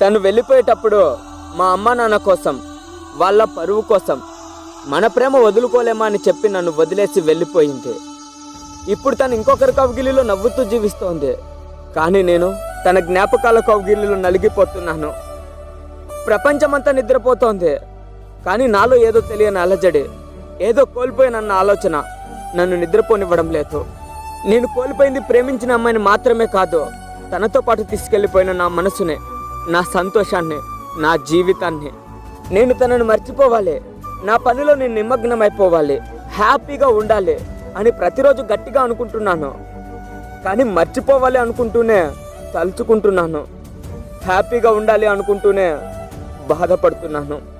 తను వెళ్ళిపోయేటప్పుడు మా అమ్మ నాన్న కోసం వాళ్ళ పరువు కోసం మన ప్రేమ వదులుకోలేమా అని చెప్పి నన్ను వదిలేసి వెళ్ళిపోయింది. ఇప్పుడు తను ఇంకొకరి కవగిలిలో నవ్వుతూ జీవిస్తోంది. కానీ నేను తన జ్ఞాపకాల కవగిలిలో నలిగిపోతున్నాను. ప్రపంచమంతా నిద్రపోతోంది. కానీ నాలో ఏదో తెలియని అలజడి ఏదో కోల్పోయినన్న ఆలోచన నన్ను నిద్రపోనివ్వడం లేదు. నేను కోల్పోయింది ప్రేమించిన అమ్మాయిని మాత్రమే కాదు తనతో పాటు తీసుకెళ్ళిపోయిన నా మనసునే నా సంతోషాన్ని నా జీవితాన్ని. నేను తనను మర్చిపోవాలి. నా పనిలో నేను నిమగ్నమైపోవాలి. హ్యాపీగా ఉండాలి అని ప్రతిరోజు గట్టిగా అనుకుంటున్నాను. కానీ మర్చిపోవాలి అనుకుంటూనే తలుచుకుంటున్నాను. హ్యాపీగా ఉండాలి అనుకుంటూనే బాధపడుతున్నాను.